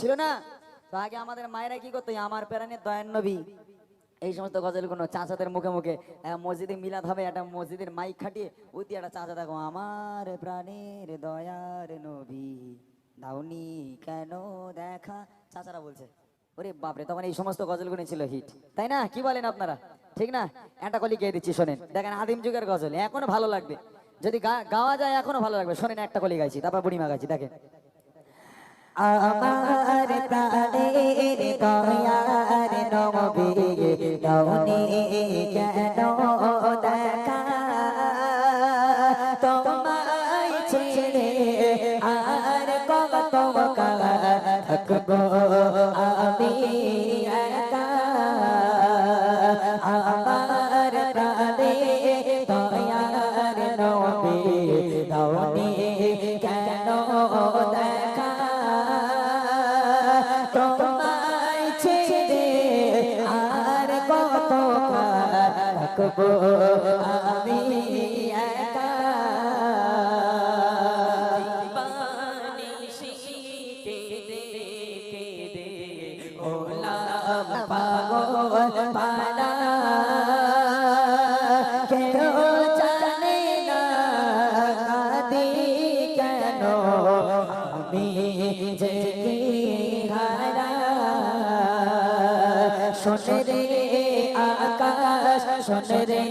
ছিল না? তো আগে আমাদের মায়েরা কি করতো? আমার প্যারানের দয়ান নবী। এই সমস্ত গজলগুলো চাচাদের মুখে মুখে মসজিদে মিলাদ হবে, একটা মসজিদের মাইক খাটিয়ে উতি একটা চাচা, দেখো, আমার প্রাণের দয়ার নবী দাউনি কেন দেখা? চাচারা বলছে, ওরে বাপরে, তখন এই সমস্ত গজলগুলো ছিল হিট তাই না? কি বলেন আপনারা? ঠিক না? একটা কলি গিয়ে দিচ্ছি, শোনেন। দেখেন আদিম যুগের গজল, এখনও ভালো লাগবে। যদি গাওয়া যায়, এখনও ভালো লাগবে। শোনেন, একটা কলি গাইছি, তারপর বুড়িমা গাইছি, দেখেন। আমার প্রাণের দয়ার থাকব আমি একা পাগল পালা কেন জানে না কাঁদি কেন? আমি যে কি হারা? রে আকাশ, শোনে রে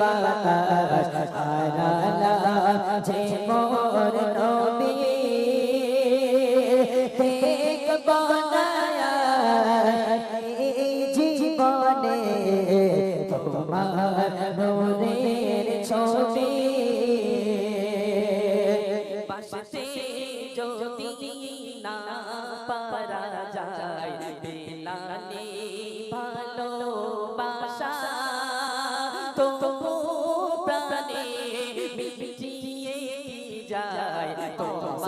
বাতাস হারালা যে মোর নবী। দেখ বনায়া জীবনে তোমার নূরের ছবি। বাসতে যদি না পারা যায় বেলালে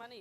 মানে